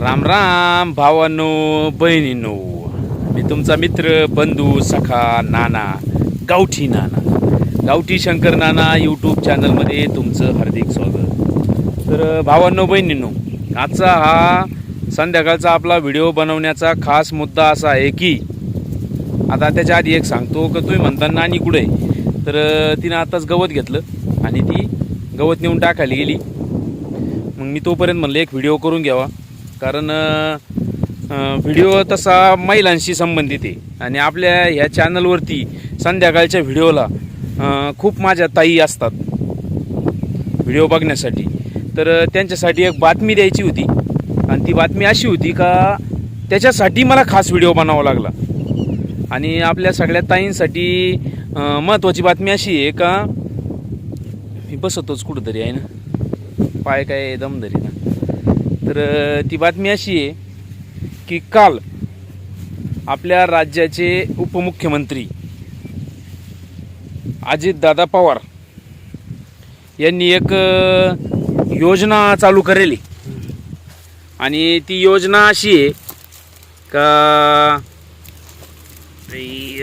राम राम भावांनो बहिणींनो. मी तुमचा मित्र बंधू सखा नाना गावठी नाना. गावठी शंकर नाना यूट्यूब चॅनलमध्ये तुमचं हार्दिक स्वागत. तर भावांनो बहिणींनो आजचा हा संध्याकाळचा आपला व्हिडिओ बनवण्याचा खास मुद्दा असा आहे की आता त्याच्या आधी एक सांगतो का तुम्ही म्हणता नानी कुठे आहे? तर तिनं आताच गवत घेतलं आणि ती गवत नेऊन टाकायला गेली. मग मी तोपर्यंत म्हणलं एक व्हिडिओ करून घ्यावा. कारण व्हिडिओ तसा महिलांशी संबंधित आहे. आणि आपल्या ह्या चॅनलवरती संध्याकाळच्या व्हिडिओला खूप माझ्या ताई असतात. व्हिडिओ बघण्यासाठी. तर त्यांच्यासाठी एक बातमी द्यायची होती. आणि ती बातमी अशी होती का त्याच्यासाठी मला खास व्हिडिओ बनावा लागला. आणि आपल्या सगळ्या ताईंसाठी महत्त्वाची बातमी अशी आहे का मी बसतोच कुठंतरी आहे ना. पाय काय दमदरी ना. तर ती बातमी अशी आहे की काल आपल्या राज्याचे उपमुख्यमंत्री अजितदादा पवार यांनी एक योजना चालू करेली. आणि ती योजना अशी आहे का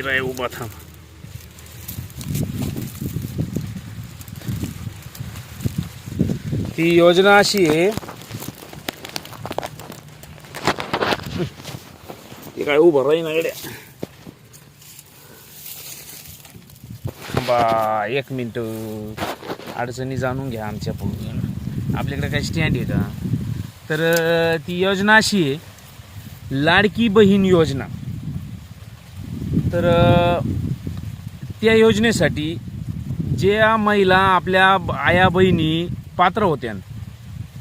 राय उभा थांब. ती योजना अशी आहे ते काय उभं राही गड्या बा एक मिनिट अडचणी जाणून घ्या आमच्या पुढून आपल्याकडे काय स्टँड आहे का तर ती योजना अशी आहे. लाडकी बहीण योजना. तर त्या योजनेसाठी ज्या महिला आपल्या ब- आया बहिणी पात्र होत्या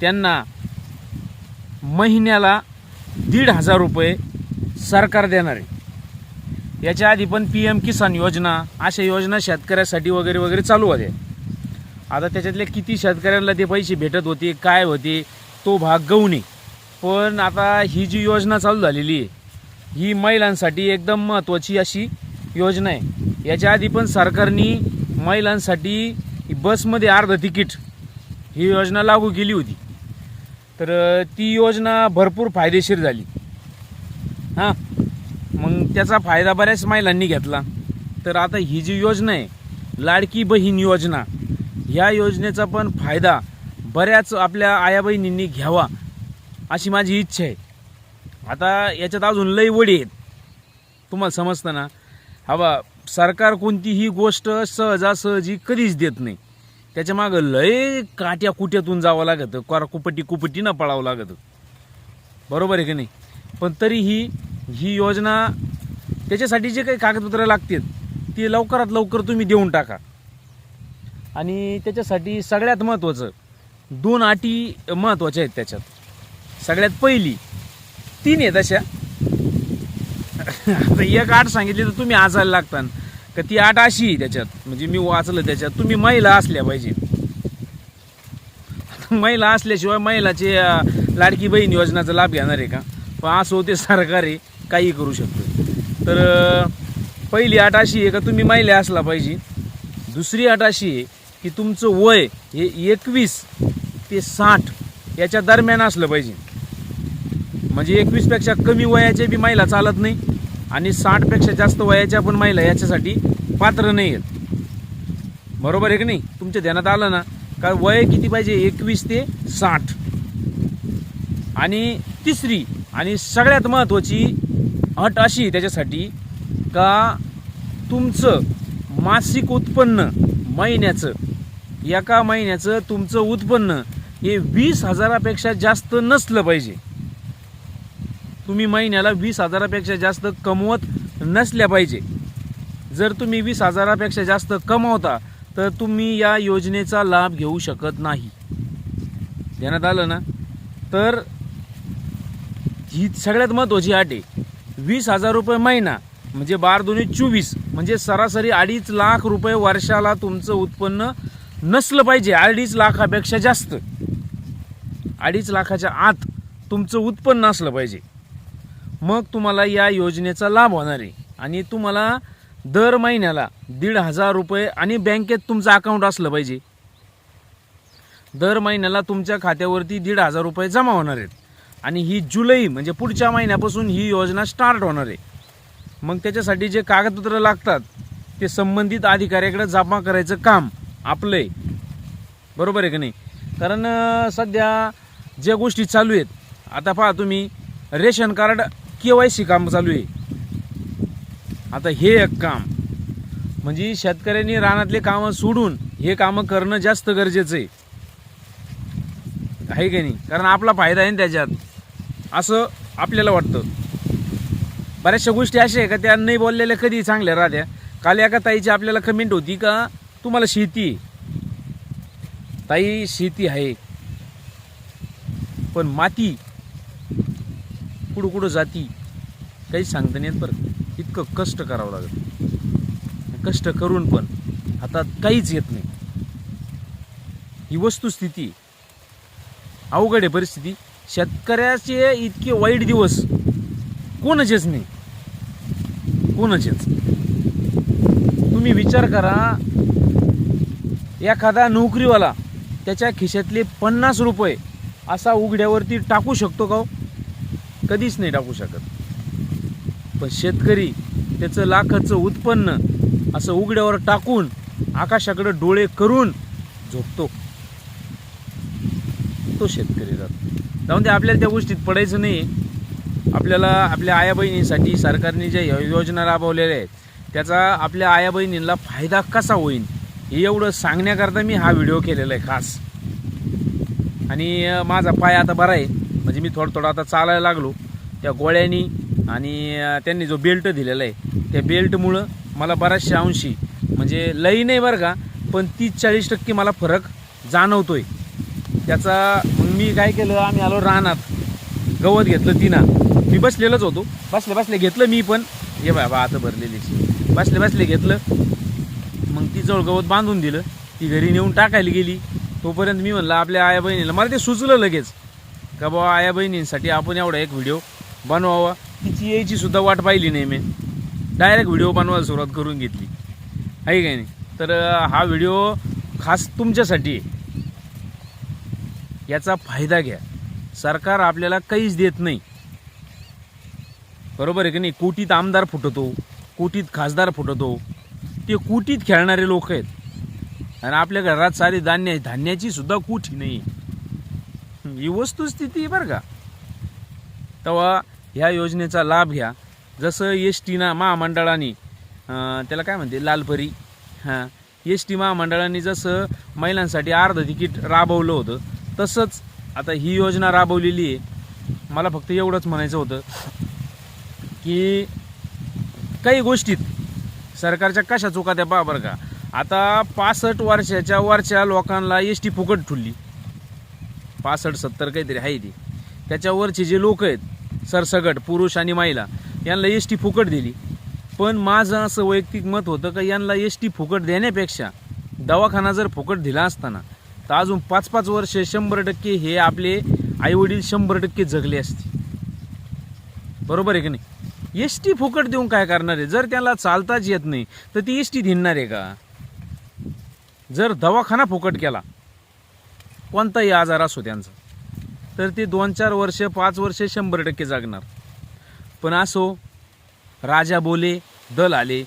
त्यांना महिन्याला दीड हजार रुपये सरकार देणार आहे. याच्या आधी पण पी एम किसान योजना अशा योजना शेतकऱ्यासाठी वगैरे वगैरे चालू होत्या. आता त्याच्यातले किती शेतकऱ्यांना ते पैसे भेटत होते काय होते तो भाग गवणे पण आता ही जी योजना चालू झालेली आहे ही महिलांसाठी एकदम महत्त्वाची अशी योजना आहे. याच्या आधी पण सरकारने महिलांसाठी बसमध्ये अर्ध तिकीट ही योजना लागू केली होती. तर ती योजना भरपूर फायदेशीर झाली. मग त्याचा फायदा बऱ्याच महिलांनी घेतला. तर आता ही जी योजना आहे लाडकी बहीण योजना ह्या योजनेचा पण फायदा बऱ्याच आपल्या आया बहिणींनी घ्यावा अशी माझी इच्छा आहे. आता याच्यात अजून लई वडी आहेत. तुम्हाला समजतं ना? हवा सरकार कोणतीही गोष्ट सहजासहजी कधीच देत नाही. त्याच्यामागं लय काट्या कुट्यातून जावं लागतं. कोरा कुपटी कुपटीनं पळावं लागतं. बरोबर आहे की नाही? पण तरीही ही योजना त्याच्यासाठी जे काही कागदपत्रं लागतील ती लवकरात लवकर तुम्ही देऊन टाका. आणि त्याच्यासाठी सगळ्यात महत्त्वाचं दोन अटी महत्त्वाच्या आहेत त्याच्यात. सगळ्यात पहिली तीन आहेत अशा. आता एक आठ सांगितली तर तुम्ही आजायला लागता का ती आठ अशी आहे त्याच्यात. म्हणजे मी वाचलं त्याच्यात तुम्ही महिला असल्या पाहिजे. महिला असल्याशिवाय महिलाचे लाडकी बहीण योजनाचा लाभ घेणार आहे का? पण असं होते सरकार. आहे काही करू शकतो. तर पहिली अट अशी आहे का तुम्ही महिला असला पाहिजे. दुसरी अट अशी आहे की तुमचं वय हे एकवीस ते साठ याच्या दरम्यान असलं पाहिजे. म्हणजे एकवीसपेक्षा कमी वयाच्या बी महिला चालत नाही आणि साठपेक्षा जास्त वयाच्या पण महिला याच्यासाठी पात्र नाही आहेत. बरोबर आहे की नाही? तुमच्या ध्यानात आलं ना का वय किती पाहिजे? एकवीस ते साठ. आणि तिसरी आणि सगळ्यात महत्त्वाची अट अशी आहे त्याच्यासाठी का तुमचं मासिक उत्पन्न महिन्याचं एका महिन्याचं तुमचं उत्पन्न हे वीस हजारापेक्षा जास्त नसलं पाहिजे. तुम्ही महिन्याला वीस हजारापेक्षा जास्त कमवत नसल्या पाहिजे. जर तुम्ही वीस हजारापेक्षा जास्त कमवता तर तुम्ही या योजनेचा लाभ घेऊ शकत नाही. ध्यानात आलं ना? तर ही सगळ्यात महत्त्वाची अट आहे. वीस हजार रुपये महिना म्हणजे बार दोन्ही चोवीस म्हणजे सरासरी अडीच लाख रुपये वर्षाला तुमचं उत्पन्न नसलं पाहिजे अडीच लाखापेक्षा जास्त. अडीच लाखाच्या आत तुमचं उत्पन्न असलं पाहिजे. मग तुम्हाला या योजनेचा लाभ होणार आहे. आणि तुम्हाला दर महिन्याला दीड हजार रुपये आणि बँकेत तुमचं अकाउंट असलं पाहिजे. दर महिन्याला तुमच्या खात्यावरती दीड हजार रुपये जमा होणार आहेत. आणि ही जुलै म्हणजे पुढच्या महिन्यापासून ही योजना स्टार्ट होणार आहे. मग त्याच्यासाठी जे कागदपत्र लागतात ते संबंधित अधिकाऱ्याकडे जमा करायचं काम आपलं आहे बरोबर आहे का नाही? कारण सध्या ज्या गोष्टी चालू आहेत आता पहा तुम्ही ration card K Y C काम चालू आहे. आता हे एक काम म्हणजे शेतकऱ्यांनी रानातले कामं सोडून हे कामं करणं जास्त गरजेचं आहे. आहे की नाही? कारण आपला फायदा आहे ना त्याच्यात. असं आपल्याला वाटतं. बऱ्याचशा गोष्टी अशा आहे का त्या नाही बोललेल्या कधी चांगल्या राहत्या. काल एका ताईची आपल्याला कमेंट होती का तुम्हाला शेती ताई शेती आहे. पण माती कुठं कुठं जाती. काहीच सांगता नाही बरं. इतकं कष्ट करावं लागत कष्ट करून पण हातात काहीच येत नाही. ही वस्तुस्थिती अवघड आहे परिस्थिती. शेतकऱ्याचे इतके वाईट दिवस. कोणाचेच नाही. कोणाचेच. तुम्ही विचार करा एखादा नोकरीवाला त्याच्या खिशातले पन्नास रुपये असा उघड्यावरती टाकू शकतो का हो? कधीच नाही टाकू शकत. पण शेतकरी त्याचं लाखाचं उत्पन्न असं उघड्यावर टाकून आकाशाकडे डोळे करून झोपतो. तो शेतकरी जातो. जाऊन ते आपल्याला त्या गोष्टीत पडायचं नाही. आपल्याला आपल्या आया बहिणींसाठी सरकारने ज्या योजना राबवलेल्या आहेत त्याचा आपल्या आया बहिणींना फायदा कसा होईल हे एवढं सांगण्याकरता मी हा व्हिडिओ केलेला आहे खास. आणि माझा पाय आता बरा आहे. म्हणजे मी थोडं थोडं आता चालायला लागलो. त्या गोळ्यांनी आणि त्यांनी जो बेल्ट दिलेला आहे त्या बेल्टमुळं मला बऱ्याचशा अंशी म्हणजे लई नाही बरं का पण तीस चाळीस टक्के मला फरक जाणवतो आहे त्याचा मग मी काय केलं आम्ही आलो रानात. गवत घेतलं तिना. मी बसलेलोच होतो. बसले बसले घेतलं मी पण. हे बाबा आता भरलेली बसले बसले घेतलं. मग ती जवळ गवत बांधून दिलं. ती घरी नेऊन टाकायला गेली. तोपर्यंत मी म्हणलं आपल्या आया बहिणीला. मला ते सुचलं लगेच. का बाबा आया बहिणींसाठी आपण एवढा एक व्हिडिओ बनवावा. तिची यायची सुद्धा वाट पाहिली नाही मी. डायरेक्ट व्हिडिओ बनवायला सुरुवात करून घेतली. आहे काय नाही? तर हा व्हिडिओ खास तुमच्यासाठी आहे. याचा फायदा घ्या. सरकार आपल्याला काहीच देत नाही. बरोबर आहे की नाही? कोटीत आमदार फुटतो कोटीत खासदार फुटतो. ते कोटीत खेळणारे लोक आहेत. आणि आपल्या घरात सारी धान्य आहे. धान्याची सुद्धा कुठी नाही. ही वस्तुस्थिती बरं का. तेव्हा ह्या योजनेचा लाभ घ्या. जसं एस टीना महामंडळाने त्याला काय म्हणते? लालपरी. हां. एस टी महामंडळाने जसं महिलांसाठी अर्ध तिकीट राबवलं होतं तसंच आता ही योजना राबवलेली आहे. मला फक्त एवढंच म्हणायचं होतं की काही गोष्टीत सरकारच्या कशा चुका त्या बाबर का. आता पासष्ट वर्षाच्या वरच्या लोकांना एस टी फुकट ठुलली. पासष्ट सत्तर काहीतरी आहे ती. त्याच्यावरचे जे लोक आहेत सरसगट पुरुष आणि महिला यांना एस टी फुकट दिली. पण माझं असं वैयक्तिक मत होतं का यांना एस टी फुकट देण्यापेक्षा दवाखाना जर फुकट दिला असताना तर अजून पाच पाच वर्ष शंभर टक्के हे आपले आईवडील शंभर टक्के जगले असते. बरोबर आहे की नाही? एस टी फुकट देऊन काय करणार आहे? जर त्याला चालताच येत नाही तर ती एस टी धिनणार आहे का? जर दवाखाना फुकट केला कोणताही आजार असो त्यांचा तर ते दोन चार वर्ष पाच वर्ष शंभर टक्के जगणार. पण असो राजा बोले दल आले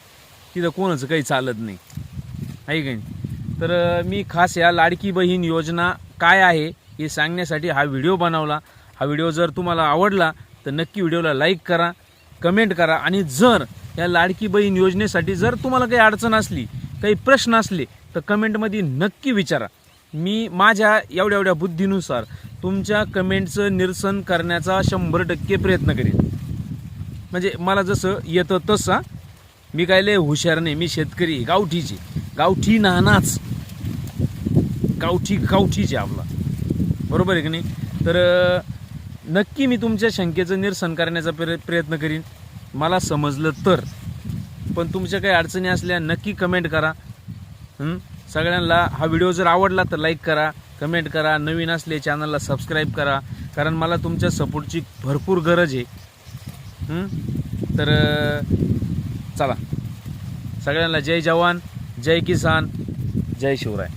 तिथं कोणाचं काही चालत नाही. आहे का नाही? तर मी खास या लाडकी बहीण योजना काय आहे हे सांगण्यासाठी हा व्हिडिओ बनवला. हा व्हिडिओ जर तुम्हाला आवडला तर नक्की व्हिडिओला लाईक करा कमेंट करा आणि जर या लाडकी बहीण योजनेसाठी जर तुम्हाला काही अडचण असली काही प्रश्न असले तर कमेंटमध्ये नक्की विचारा. मी माझ्या एवढ्या एवढ्या बुद्धीनुसार तुमच्या कमेंटचं निरसन करण्याचा शंभर टक्के प्रयत्न करेन. म्हणजे मला जसं येतं तसं मी काय लय हुशार नाही मी शेतकरी गावठीची. गावठी नानाच. गावठी गावठीचे आपला. बरोबर आहे की नाही? तर नक्की मी तुमच्या शंकेचं निरसन करण्याचा प्रय प्रयत्न करीन. मला समजलं तर. पण तुमच्या काही अडचणी असल्या नक्की कमेंट करा. सगळ्यांना हा व्हिडिओ जर आवडला तर लाईक करा कमेंट करा. नवीन असले चॅनलला सबस्क्राईब करा. कारण मला तुमच्या सपोर्टची भरपूर गरज आहे. तर चला. सगळ्यांना जय जवान जय किसान जय शिवराय.